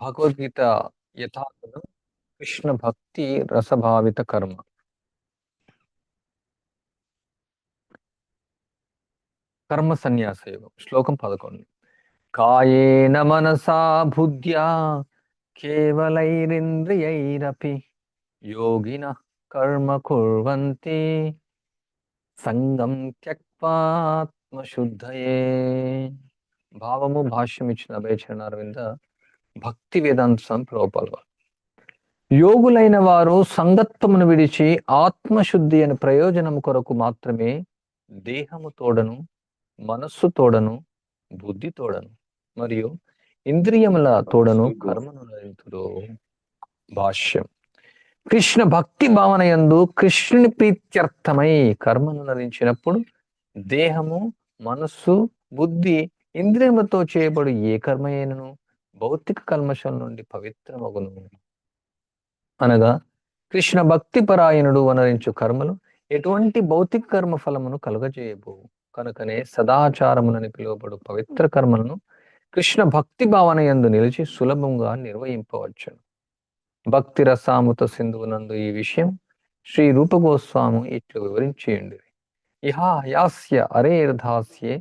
భగవద్గీత యథాతథం కృష్ణ భక్తి రసభావిత కర్మ. కర్మ సన్యాస యోగం శ్లోకం పదకొండు. కాయేన మనసా బుద్ధ్యా కేవలైరింద్రియైరపి యోగిన కర్మ కుర్వంతి సంగం త్యక్వాత్మశుద్ధయే భావము భాష్యం ఇచ్చిన అభయచరణ అరవింద భక్తి వేదాంత స్వామి వారు యోగులైన వారు సంగత్వమును విడిచి ఆత్మశుద్ధి అనే ప్రయోజనం కొరకు మాత్రమే దేహము తోడను మనస్సు తోడను బుద్ధి తోడను మరియు ఇంద్రియముల తోడను కర్మను నరింతుడు భాష్యం. కృష్ణ భక్తి భావన యందు కృష్ణుని ప్రీత్యర్థమై కర్మను నరించినప్పుడు దేహము మనస్సు బుద్ధి ఇంద్రియములతో చేయబడు ఏ కర్మ అయినను భౌతిక కల్మషం నుండి పవిత్రమగును. అనగా కృష్ణ భక్తి పరాయణుడు వనరించు కర్మలు ఎటువంటి భౌతిక కర్మ ఫలమును కలుగజేయబోవు కనుకనే సదాచారములని పిలువబడు పవిత్ర కర్మలను కృష్ణ భక్తి భావన యందు నిలిచి సులభంగా నిర్వహింపవచ్చును. భక్తి రసాముత సింధువునందు ఈ విషయం శ్రీ రూపగోస్వామి ఇట్లు వివరించేయండి ఇహా యాస్య అరేర్ధాస్యే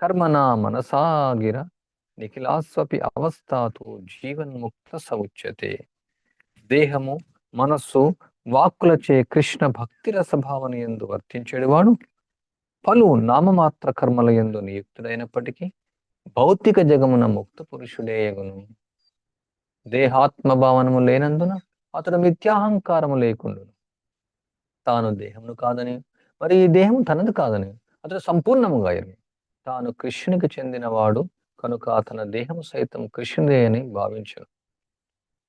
కర్మనా మనసాగిర నిఖిలాస్వపి అవస్థాతు జీవన్ముక్త సముచ్యతే దేహము మనస్సు వాక్కులచే కృష్ణ భక్తి రసభావన ఎందు వర్తించేవాడు పలు నామమాత్ర కర్మల ఎందు నియుక్తుడైనప్పటికీ భౌతిక జగమున ముక్త పురుషుడేయగును దేహాత్మ భావనము లేనందున అతడు మిథ్యాహంకారము లేకుండును. తాను దేహమును కాదని మరి ఈ దేహం తనది కాదని అతడు సంపూర్ణముగా తాను కృష్ణునికి చెందినవాడు కనుక అతని దేహము సైతం కృష్ణుదే అని భావించను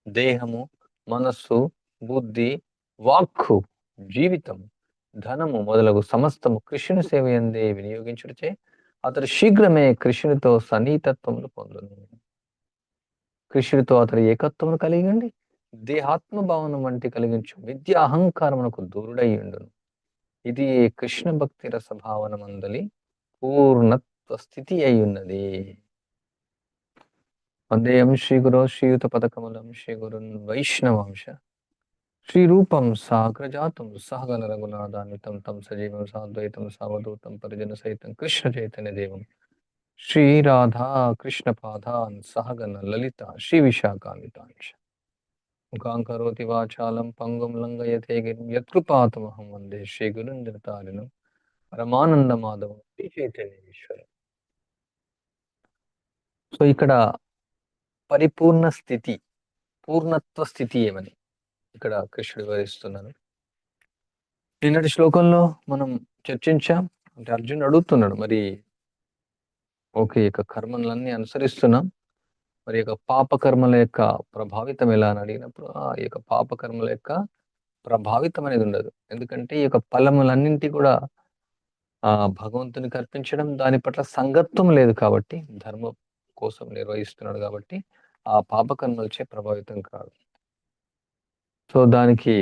దేహము మనస్సు బుద్ధి వాక్కు జీవితం ధనము మొదలగు సమస్తము కృష్ణుని సేవ ఎందే వినియోగించుడిచే అతడు శీఘ్రమే కృష్ణునితో సన్నిహితత్వమును పొందును. కృష్ణుడితో అతడు ఏకత్వమును కలిగండి దేహాత్మ భావన వంటి కలిగించు విద్య అహంకారమునకు దూరుడయ్యుండును ఇది కృష్ణ భక్తి రస భావన మందలి పూర్ణత్వ స్థితి అయి ఉన్నది. వందేయం శ్రీ గురో శ్రీయుత పదకమలం శ్రీ గురున్ వైష్ణవాంశ. శ్రీరూపం సాగ్రజాతం సహగల రఘునాథాన్వితం తం సజీవం సాద్వైతం సావధూతం పరిజన సహితం కృష్ణ చైతన్య దేవం. శ్రీరాధా కృష్ణ పాదాన్ సహగన లలిత శ్రీ విశాఖాన్వితాంశ. ముఖాం కరోతి వాచాలం పంగుం లంగయతే గిరిం యత్కృపాతమహం వందే శ్రీ గురుంద్రతారిణం పరమానంద మాధవం శ్రీ చైతన్యేశ్వరం. సో ఇక్కడ పరిపూర్ణ స్థితి పూర్ణత్వ స్థితి ఏమని ఇక్కడ కృష్ణుడు వివరిస్తున్నాను నిన్నటి శ్లోకంలో మనం చర్చించాం అంటే అర్జున్ అడుగుతున్నాడు మరి ఓకే యొక్క కర్మలన్నీ అనుసరిస్తున్నాం మరి యొక్క పాపకర్మల యొక్క ప్రభావితం ఎలా అని అడిగినప్పుడు ఆ యొక్క పాపకర్మల యొక్క ప్రభావితం అనేది ఉండదు. ఎందుకంటే ఈ యొక్క ఫలములన్నింటి కూడా ఆ భగవంతునికి అర్పించడం దాని పట్ల సంగత్వం లేదు కాబట్టి ధర్మం కోసం నిర్వహిస్తున్నాడు కాబట్టి ఆ పాప ప్రభావితం కాదు. సో దానికి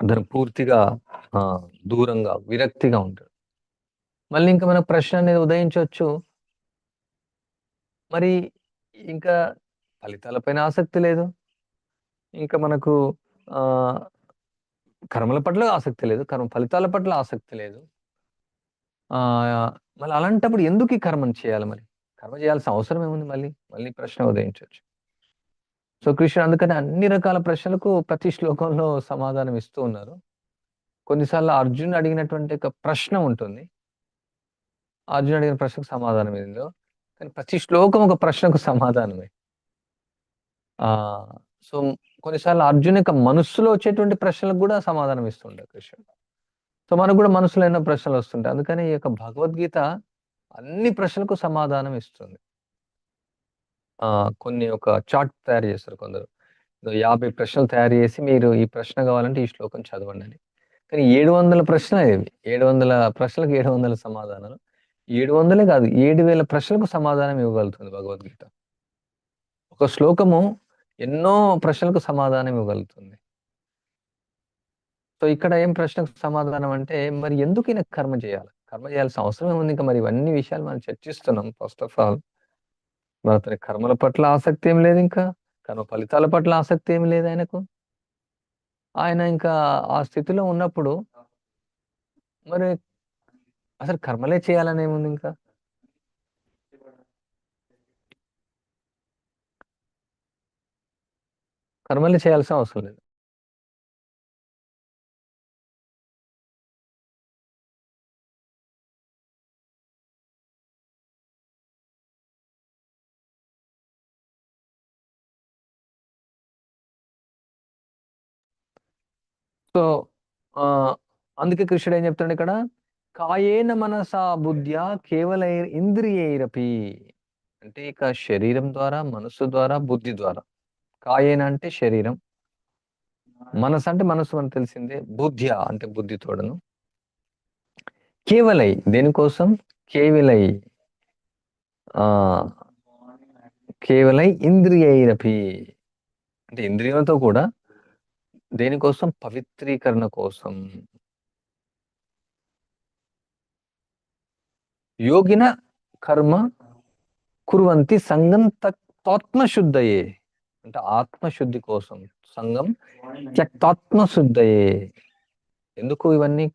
దాని పూర్తిగా ఆ దూరంగా విరక్తిగా ఉంటాడు మళ్ళీ ఇంకా మనకు ప్రశ్న అనేది ఉదయించవచ్చు. మరి ఇంకా ఫలితాలపైన ఆసక్తి లేదు. ఇంకా మనకు ఆ కర్మల పట్ల ఆసక్తి లేదు. కర్మ ఫలితాల పట్ల ఆసక్తి లేదు. ఆ మళ్ళీ అలాంటప్పుడు ఎందుకు ఈ కర్మను చేయాలి మరి? కర్మ చేయాల్సిన అవసరం ఏముంది మళ్ళీ? మళ్ళీ ప్రశ్న ఉదయించవచ్చు సో కృష్ణుడు అందుకని అన్ని రకాల ప్రశ్నలకు ప్రతి శ్లోకంలో సమాధానం ఇస్తూ ఉన్నారు. కొన్నిసార్లు అర్జున్ అడిగినటువంటి ఒక ప్రశ్న ఉంటుంది. అర్జున్ అడిగిన ప్రశ్నకు సమాధానం ఏందో? కానీ ప్రతి శ్లోకం ఒక ప్రశ్నకు సమాధానమే. ఆ సో కొన్నిసార్లు అర్జున్ యొక్క మనస్సులో వచ్చేటువంటి ప్రశ్నలకు కూడా సమాధానం ఇస్తుంటారు కృష్ణుడు. సో మనకు కూడా మనసులో ఎన్నో ప్రశ్నలు వస్తుంటాయి. అందుకని ఈ యొక్క భగవద్గీత అన్ని ప్రశ్నలకు సమాధానం ఇస్తుంది. కొన్ని ఒక చార్ట్ తయారు చేస్తారు కొందరు. యాభై ప్రశ్నలు తయారు చేసి మీరు ఈ ప్రశ్న కావాలంటే ఈ శ్లోకం చదవండి అని. కానీ ఏడు వందల ప్రశ్నలు ఇవి. ఏడు వందల ప్రశ్నలకు ఏడు వందల సమాధానాలు. ఏడు వందలే కాదు ఏడు వేల ప్రశ్నలకు సమాధానం ఇవ్వగలుగుతుంది భగవద్గీత. ఒక శ్లోకము ఎన్నో ప్రశ్నలకు సమాధానం ఇవ్వగలుగుతుంది. సో ఇక్కడ ఏం ప్రశ్నకు సమాధానం అంటే మరి ఎందుకు ఈయన కర్మ చేయాలి? కర్మ చేయాల్సిన అవసరం ఏముంది? ఇంకా మరి ఇవన్నీ విషయాలు మనం చర్చిస్తున్నాం ఫస్ట్ ఆఫ్ ఆల్ మరి అతని కర్మల పట్ల ఆసక్తి ఏం లేదు ఇంకా? కర్మ ఫలితాల పట్ల ఆసక్తి ఏమి లేదు ఆయనకు? ఆయన ఇంకా ఆ స్థితిలో ఉన్నప్పుడు మరి అసలు కర్మలే చేయాలని ఏముంది ఇంకా? కర్మలే చేయాల్సిన అవసరం లేదు. సో ఆ, అందుకే కృష్ణుడు ఏం చెప్తాడు ఇక్కడ? కాయేన మనసా బుద్ధ్యా కేవల ఇంద్రియైరపి. అంటే ఇక శరీరం ద్వారా మనస్సు ద్వారా బుద్ధి ద్వారా. కాయేన అంటే శరీరం. మనసు అంటే మనసు అని తెలిసిందే. బుద్ధ్య అంటే బుద్ధి తోడను. కేవలై దేనికోసం? కేవలై ఆ కేవలై ఇంద్రియైరపి. అంటే ఇంద్రియాలతో కూడా దేనికోసం పవిత్రీకరణ కోసం. యోగిన కర్మ కుర్వంతి సంగం త్యాత్మశుద్ధయే అంటే ఆత్మశుద్ధి కోసం. సంఘం త్యక్తాత్మశుద్ధయే ఎందుకు ఇవన్నీ?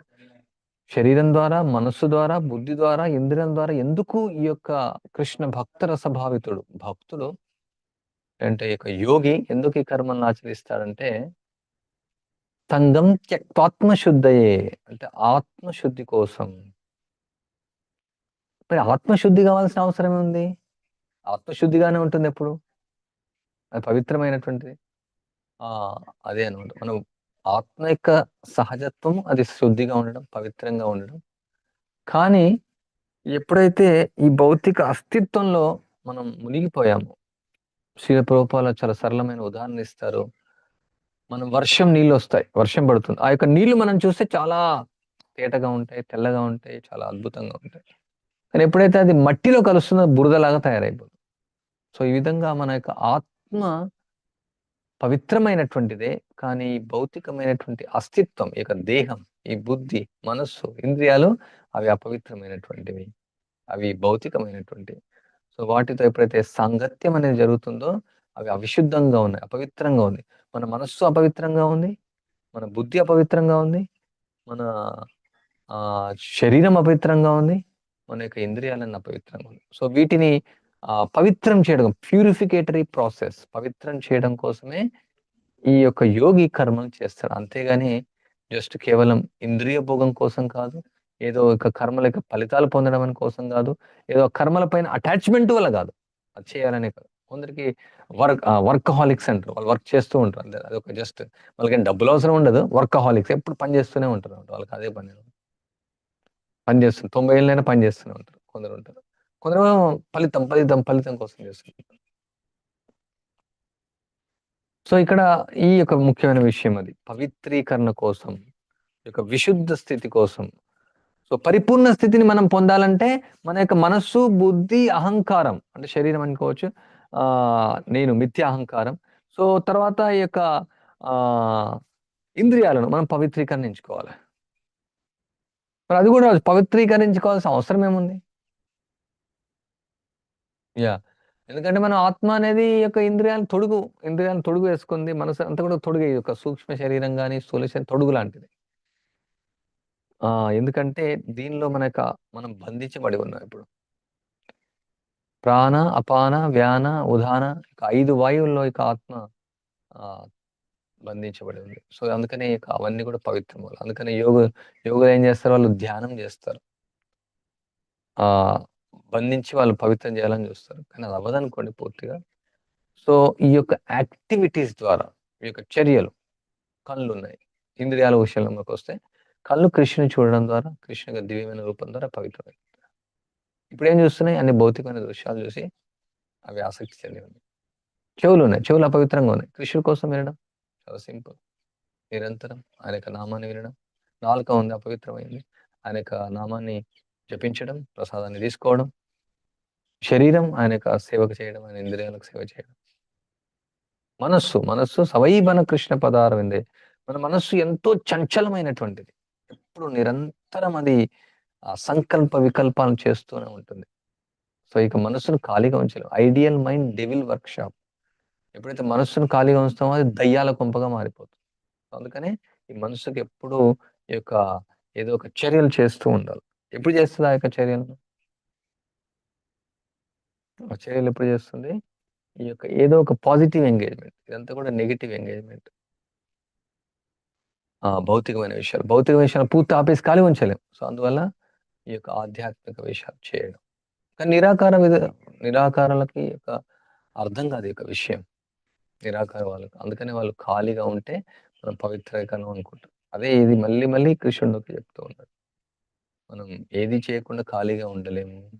శరీరం ద్వారా మనస్సు ద్వారా బుద్ధి ద్వారా ఇంద్రియం ద్వారా ఎందుకు ఈ యొక్క కృష్ణ భక్త రసభావితుడు? భక్తుడు అంటే ఈ యొక్క యోగి ఎందుకు ఈ కర్మను ఆచరిస్తాడంటే తంగం త్యక్తాత్మశుద్ధయే అంటే ఆత్మశుద్ధి కోసం. మరి ఆత్మశుద్ధి కావాల్సిన అవసరం ఉంది ఆత్మశుద్ధిగానే ఉంటుంది ఎప్పుడు? అది పవిత్రమైనటువంటిది. ఆ అదే అనమాట మనం ఆత్మ యొక్క సహజత్వం అది శుద్ధిగా ఉండడం పవిత్రంగా ఉండడం. కానీ ఎప్పుడైతే ఈ భౌతిక అస్తిత్వంలో మనం మునిగిపోయాము శ్రీల ప్రభుపాల చాలా సరళమైన ఉదాహరణ ఇస్తారు. మనం వర్షం నీళ్ళు వస్తాయి వర్షం పడుతుంది. ఆ యొక్క నీళ్ళు మనం చూస్తే చాలా తేటగా ఉంటాయి తెల్లగా ఉంటాయి చాలా అద్భుతంగా ఉంటాయి. కానీ ఎప్పుడైతే అది మట్టిలో కలుస్తుందో బురదలాగా తయారైపోతుంది. సో ఈ విధంగా మన యొక్క ఆత్మ పవిత్రమైనటువంటిదే కానీ ఈ భౌతికమైనటువంటి అస్తిత్వం ఈ యొక్క దేహం ఈ బుద్ధి మనస్సు ఇంద్రియాలు అవి అపవిత్రమైనటువంటివి. అవి భౌతికమైనటువంటివి సో వాటితో ఎప్పుడైతే సాంగత్యం అనేది జరుగుతుందో అవి అవిశుద్ధంగా ఉన్నాయి అపవిత్రంగా ఉంది మన మనస్సు అపవిత్రంగా ఉంది మన బుద్ధి అపవిత్రంగా ఉంది మన ఆ శరీరం అపవిత్రంగా ఉంది మన యొక్క ఇంద్రియాలన్నీ అపవిత్రంగా ఉంది. సో వీటిని ఆ పవిత్రం చేయడం ప్యూరిఫికేటరీ ప్రాసెస్ పవిత్రం చేయడం కోసమే ఈ యొక్క యోగి కర్మలు చేస్తాడు అంతేగాని జస్ట్ కేవలం ఇంద్రియ భోగం కోసం కాదు ఏదో ఒక కర్మల యొక్క ఫలితాలు పొందడం అని కోసం కాదు ఏదో కర్మల పైన అటాచ్మెంట్ వల్ల కాదు అది చేయాలనే కాదు. కొందరికి వర్క్ వర్క్ హాలిక్స్ అంటారు వాళ్ళు వర్క్ చేస్తూ ఉంటారు అంతే. అది ఒక జస్ట్ వాళ్ళకి డబ్బులు అవసరం ఉండదు. వర్క్ హాలిక్స్ ఎప్పుడు పని చేస్తూనే ఉంటారు అన్నమాట. వాళ్ళకి అదే పని. పని చేస్తారు తొంభై ఏళ్ళైనా పని చేస్తూనే ఉంటారు కొందరు ఉంటారు. కొందరు ఫలితం ఫలితం ఫలితం కోసం చేస్తుంటారు సో ఇక్కడ ఈ యొక్క ముఖ్యమైన విషయం అది. పవిత్రీకరణ కోసం ఈ యొక్క విశుద్ధ స్థితి కోసం. సో పరిపూర్ణ స్థితిని మనం పొందాలంటే మన యొక్క మనస్సు బుద్ధి అహంకారం అంటే శరీరం అనుకోవచ్చు నేను మిథ్య అహంకారం సో తర్వాత ఈ యొక్క ఆ ఇంద్రియాలను మనం పవిత్రీకరించుకోవాలి. మరి అది కూడా పవిత్రీకరించుకోవాల్సిన అవసరం ఏముంది? యా. ఎందుకంటే మనం ఆత్మ అనేది ఈ యొక్క ఇంద్రియాలను తొడుగు ఇంద్రియాలను తొడుగు వేసుకుంది మనసు అంతా కూడా తొడుగు ఈ యొక్క సూక్ష్మ శరీరం కానీ స్థూల శరీరం తొడుగు లాంటిది. ఆ ఎందుకంటే దీనిలో మన యొక్క మనం బంధించబడి ఉన్నాం ఇప్పుడు. ప్రాణ అపాన వ్యాన ఉదాన ఇక ఐదు వాయువుల్లో ఇక ఆత్మ ఆ బంధించబడి ఉంది సో అందుకనే ఇక అవన్నీ కూడా పవిత్రములు అందుకనే యోగ యోగులు ఏం చేస్తారు? వాళ్ళు ధ్యానం చేస్తారు. ఆ బంధించి వాళ్ళు పవిత్రం చేయాలని చూస్తారు. కానీ అది అవ్వదనుకోండి పూర్తిగా. సో ఈ యొక్క యాక్టివిటీస్ ద్వారా ఈ యొక్క చర్యలు కళ్ళు ఉన్నాయి ఇంద్రియాల విషయంలోకి వస్తే కళ్ళు కృష్ణుని చూడడం ద్వారా కృష్ణ యొక్క దివ్యమైన రూపం ద్వారా పవిత్రమైంది. ఇప్పుడు ఏం చూస్తున్నాయి? అన్ని భౌతికమైన దృశ్యాలు చూసి అవి ఆసక్తి చెంది ఉన్నాయి. చెవులు ఉన్నాయి. చెవులు అపవిత్రంగా ఉన్నాయి. కృష్ణుడి కోసం వినడం చాలా సింపుల్. నిరంతరం ఆయన యొక్క నామాన్ని వినడం. నాలుక ఉంది అపవిత్రమైంది. ఆయన యొక్క నామాన్ని జపించడం ప్రసాదాన్ని తీసుకోవడం. శరీరం ఆయన యొక్క సేవకు చేయడం ఆయన ఇంద్రియాలకు సేవ చేయడం. మనస్సు మనస్సు సవైబన కృష్ణ పదారవిందే మన మనస్సు ఎంతో చంచలమైనటువంటిది. ఎప్పుడు నిరంతరం అది ఆ సంకల్ప వికల్పాలను చేస్తూనే ఉంటుంది. సో ఇక మనస్సును ఖాళీగా ఉంచలేం. Idle mind devil workshop ఎప్పుడైతే మనస్సును ఖాళీగా ఉంచుతామో అది దయ్యాల కొంపగా మారిపోతుంది. అందుకనే ఈ మనసుకు ఎప్పుడు ఈ యొక్క ఏదో ఒక చర్యలు చేస్తూ ఉండాలి. ఎప్పుడు చేస్తుంది ఆ యొక్క చర్యలు ఆ చర్యలు ఎప్పుడు చేస్తుంది? ఈ యొక్క ఏదో ఒక పాజిటివ్ ఎంగేజ్మెంట్. ఇదంతా కూడా నెగిటివ్ ఎంగేజ్మెంట్. ఆ భౌతికమైన విషయాలు. భౌతిక విషయాలు పూర్తి ఆపేసి ఖాళీ ఉంచలేము సో అందువల్ల ఈ యొక్క ఆధ్యాత్మిక విషయాలు చేయడం. కానీ నిరాకార విధ నిరాకారాలకి యొక్క అర్థం కాదు ఈ యొక్క విషయం. నిరాకార వాళ్ళకు. అందుకనే వాళ్ళు ఖాళీగా ఉంటే మనం పవిత్రీకరణం అనుకుంటాం. అదే ఇది మళ్ళీ మళ్ళీ కృష్ణుడికి చెప్తూ ఉన్నాడు మనం ఏది చేయకుండా ఖాళీగా ఉండలేము.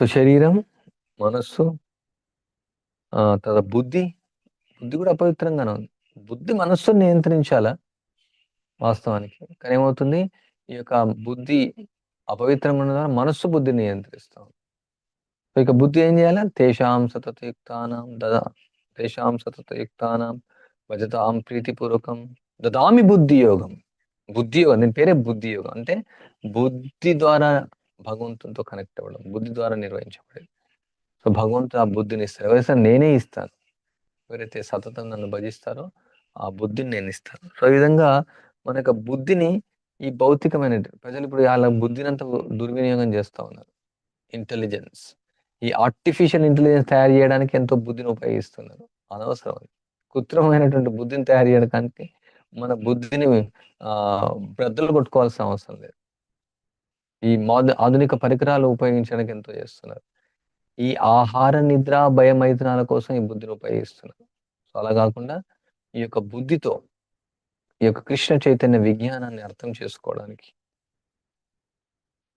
సో శరీరం మనస్సు తర్వాత బుద్ధి. బుద్ధి కూడా అపవిత్రంగానే ఉంది. బుద్ధి మనస్సును నియంత్రించాలా వాస్తవానికి? కానీ ఏమవుతుంది? ఈ యొక్క బుద్ధి అపవిత్రమైన ఉన్న ద్వారా మనస్సు బుద్ధిని నియంత్రిస్తాం. సో ఇక బుద్ధి ఏం చేయాలి? తేషాం సతతయుక్తానం దదా తేషాం సతతయుక్తానం భజతాం ప్రీతిపూర్వకం దదామి బుద్ధి యోగం బుద్ధి యోగం దీని పేరే బుద్ధి యోగం. అంటే బుద్ధి ద్వారా భగవంతునితో కనెక్ట్ అవ్వడం బుద్ధి ద్వారా నిర్వహించబడేది. సో భగవంతుడు ఆ బుద్ధిని ఇస్తారు ఎవరైతే నేనే ఇస్తాను ఎవరైతే సతతం నన్ను భజిస్తారో ఆ బుద్ధిని నేను ఇస్తాను. సో ఈ విధంగా మన యొక్క బుద్ధిని ఈ భౌతికమైన ప్రజలు ఇప్పుడు వాళ్ళ బుద్ధిని దుర్వినియోగం చేస్తూ ఉన్నారు. ఇంటెలిజెన్స్ ఈ ఆర్టిఫిషియల్ ఇంటెలిజెన్స్ తయారు చేయడానికి ఎంతో బుద్ధిని ఉపయోగిస్తున్నారు. అనవసరం అది కృత్రిమమైనటువంటి బుద్ధిని తయారు చేయడానికి మన బుద్ధిని ఆ బ్రద్దలు కొట్టుకోవాల్సిన అవసరం లేదు. ఈ ఆధునిక పరికరాలు ఉపయోగించడానికి ఎంతో చేస్తున్నారు. ఈ ఆహార నిద్ర భయమైతనాల కోసం ఈ బుద్ధిని ఉపయోగిస్తున్నారు. సో అలా కాకుండా ఈ యొక్క బుద్ధితో ఈ యొక్క కృష్ణ చైతన్య విజ్ఞానాన్ని అర్థం చేసుకోవడానికి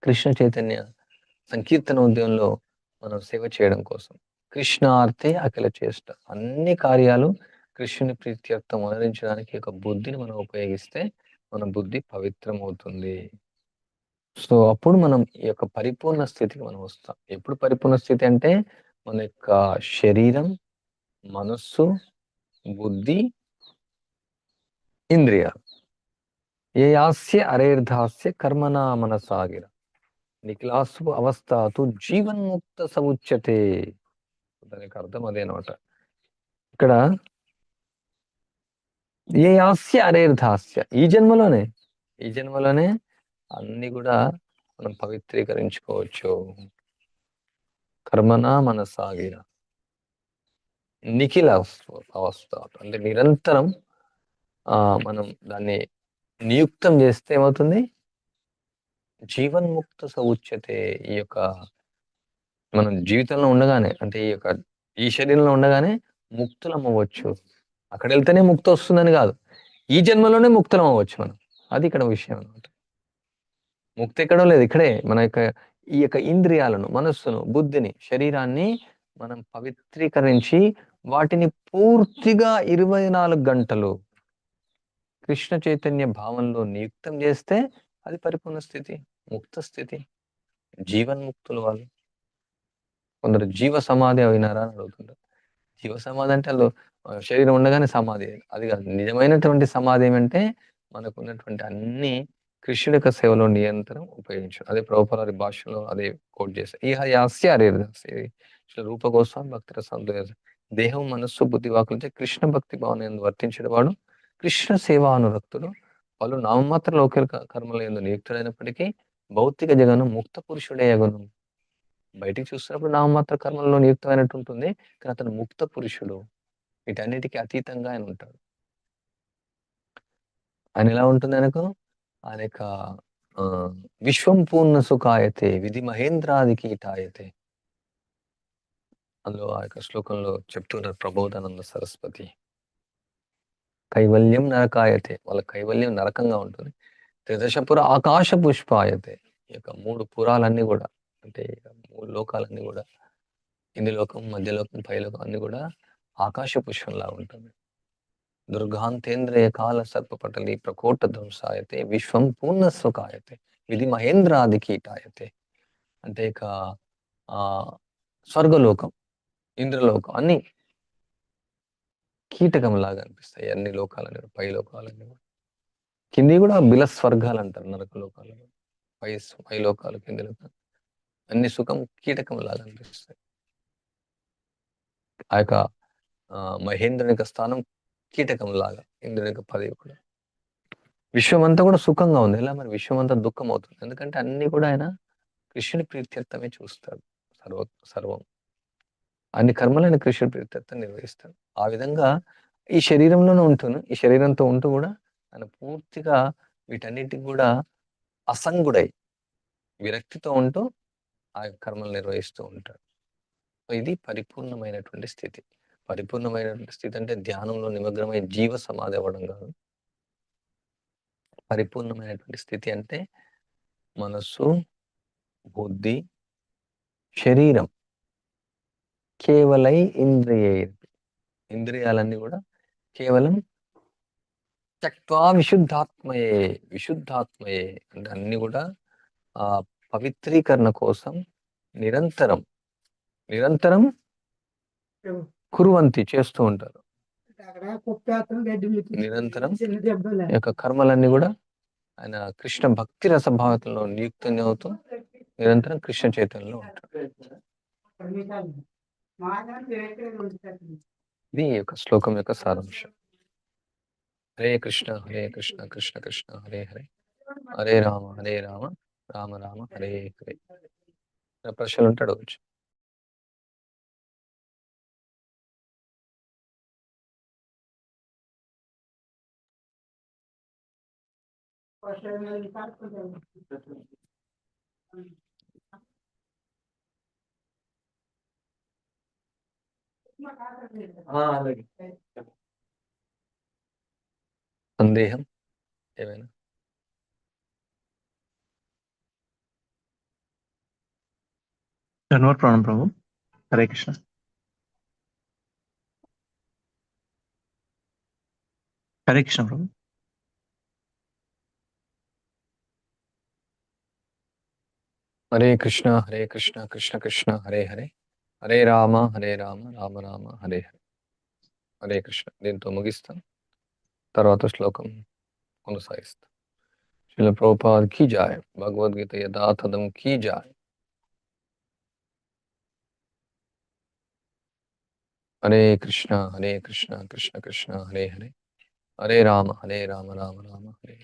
కృష్ణ చైతన్య సంకీర్తన ఉద్యమంలో మనం సేవ చేయడం కోసం కృష్ణ ఆర్తే అఖిల చేష్ట అన్ని కార్యాలు కృష్ణుని ప్రీత్యర్థం అనరించడానికి ఒక బుద్ధిని మనం ఉపయోగిస్తే మన బుద్ధి పవిత్రమవుతుంది. సో అప్పుడు మనం ఈ యొక్క పరిపూర్ణ స్థితికి మనం వస్తాం. ఎప్పుడు పరిపూర్ణ స్థితి అంటే మన యొక్క శరీరం మనస్సు బుద్ధి ఇంద్రియాలు. ఏ యాస్య అరేర్ధాస్య కర్మనా మనసాగిర నిఖిలాసు అవస్థాతు జీవన్ముక్త సముచ్యతే. దానికి అర్థం అదేనమాట ఇక్కడ ఏ యాస్య అరేర్ధాస్య. ఈ జన్మలోనే ఈ జన్మలోనే అన్ని కూడా మనం పవిత్రీకరించుకోవచ్చు. కర్మనా మనసాగిర నిఖిల అవస్థ అంటే నిరంతరం మనం దాన్ని నియుక్తం చేస్తే ఏమవుతుంది? జీవన్ముక్త సౌచ్యతే ఈ యొక్క మనం జీవితంలో ఉండగానే అంటే ఈ యొక్క ఈ శరీరంలో ఉండగానే ముక్తులం అవ్వచ్చు అక్కడ వెళ్తేనే ముక్తి వస్తుందని కాదు. ఈ జన్మలోనే ముక్తులం అవ్వచ్చు మనం. అది ఇక్కడ విషయం అనమాట ముక్తి ఎక్కడో లేదు. ఇక్కడే మన యొక్క ఈ యొక్క ఇంద్రియాలను మనస్సును బుద్ధిని శరీరాన్ని మనం పవిత్రీకరించి వాటిని పూర్తిగా ఇరవై నాలుగు గంటలు కృష్ణ చైతన్య భావంలో నియుక్తం చేస్తే అది పరిపూర్ణ స్థితి ముక్త స్థితి జీవన్ముక్తులు వాళ్ళు. కొందరు జీవ సమాధి అయినారా అని అడుగుతుంటారు. జీవ సమాధి అంటే వాళ్ళు శరీరం ఉండగానే సమాధి. అది కాదు. నిజమైనటువంటి సమాధి ఏమంటే మనకు ఉన్నటువంటి అన్ని కృష్ణుడి యొక్క సేవలో నియంత్రణ ఉపయోగించడం అదే ప్రభుపరారి భాషలో అదే కోట్ చేస్తారు ఈ యాస్య అరేదాస్య రూప గోస్వామి భక్తుల సంతోషం దేహం మనస్సు బుద్ధి వాకులతో కృష్ణ భక్తి భావన వర్తించడం వాడు కృష్ణ సేవా అనురక్తుడు వాళ్ళు నామమాత్ర లౌకిక కర్మల ఎందు నియుక్తుడైనప్పటికీ భౌతిక జగనం ముక్త పురుషుడే అగును. బయటికి చూస్తున్నప్పుడు నామమాత్ర కర్మల్లో నియుక్తమైనట్టు ఉంటుంది. కానీ అతను ముక్త పురుషుడు. వీటన్నిటికీ అతీతంగా ఆయన ఉంటాడు. ఆయన ఎలా ఉంటుంది ఆయనకు? ఆయన యొక్క ఆ, విశ్వం పూర్ణ సుఖాయతే విధి మహేంద్రాది కీటాయతే. అందులో ఆ యొక్క శ్లోకంలో చెప్తున్నారు ప్రబోధానంద సరస్వతి. కైవల్యం నరకాయతే వాళ్ళ కైవల్యం నరకంగా ఉంటుంది. త్రిదశపుర ఆకాశ పుష్పాయతే ఈ యొక్క మూడు పురాలన్నీ కూడా అంటే మూడు లోకాలన్నీ కూడా ఇంది లోకం మధ్యలోకం పైలోకం అన్ని కూడా ఆకాశ పుష్పంలా ఉంటుంది. దుర్గాంతేంద్రియ కాల సర్పపటలి ప్రకోట ధ్వంసాయతే విశ్వం పూర్ణ సుఖాయతే విధి మహేంద్రాది కీటాయతే. అంటే ఇక ఆ స్వర్గలోకం ఇంద్రలోకం అన్ని కీటకం లాగా అనిపిస్తాయి. అన్ని లోకాలని పై లోకాలన్నీ కూడా. కింది కూడా బిల స్వర్గాలు అంటారు నరక లోకాలు. పై పై లోకాలు కింది లోకాలు. అన్ని సుఖం కీటకం లాగా అనిపిస్తాయి. ఆ యొక్క మహేంద్రుని యొక్క స్థానం కీటకం లాగా ఇంద్రుని యొక్క పదవి కూడా. విశ్వం అంతా కూడా సుఖంగా ఉంది. ఎలా మరి? విశ్వం అంతా దుఃఖం అవుతుంది ఎందుకంటే అన్ని కూడా ఆయన కృష్ణుని ప్రీత్యర్థమే చూస్తాడు. సర్వ సర్వం. అన్ని కర్మలైన కృష్ణుడు ప్రీత్యర్థం నిర్వహిస్తాడు. ఆ విధంగా ఈ శరీరంలోనే ఉంటును ఈ శరీరంతో ఉంటూ కూడా ఆయన పూర్తిగా వీటన్నిటికి కూడా అసంగుడై విరక్తితో ఉంటూ ఆ కర్మలు నిర్వహిస్తూ ఉంటాడు. ఇది పరిపూర్ణమైనటువంటి స్థితి. పరిపూర్ణమైనటువంటి స్థితి అంటే ధ్యానంలో నిమగ్నమై జీవ సమాధి అవ్వడం కాదు. పరిపూర్ణమైనటువంటి స్థితి అంటే మనస్సు బుద్ధి శరీరం కేవలై ఇంద్రియ ఇంద్రియాలన్నీ కూడా కేవలం త్యక్వా విశుద్ధాత్మయే విశుద్ధాత్మయే అంటే అన్ని కూడా ఆ పవిత్రీకరణ కోసం నిరంతరం నిరంతరం కురువంతి చేస్తూ ఉంటారు. నిరంతరం యొక్క కర్మలన్నీ కూడా ఆయన కృష్ణ భక్తి రసభావతంలో నియుక్తంగా అవుతూ నిరంతరం కృష్ణ చైతన్యంలో ఉంటాడు ఇది యొక్క శ్లోకం యొక్క సారాంశం. హరే కృష్ణ హరే కృష్ణ కృష్ణ కృష్ణ హరే హరే. హరే రామ హరే రామ రామ రామ హరే హరే. ప్రశ్నలు ఉంటాడు వచ్చి సందేహం ఏమైనా ధన్యవాద ప్రణం ప్రభు హరే కృష్ణ హరే కృష్ణ ప్రభు హరే కృష్ణ హరే కృష్ణ కృష్ణ కృష్ణ హరే హరే హరే రామ హరే రామ రామ రామ హరే హరే హరే కృష్ణ దీంతో ముగిస్తాం. తర్వాత శ్లోకం కొనసాగిస్తాం. శిల ప్రభుపాద్ కీ జాయ్. భగవద్గీత యథాతథం కీ జాయ్. హరే కృష్ణ హరే కృష్ణ కృష్ణ కృష్ణ హరే హరే హరే రామ హరే రామ రామ రామ హరే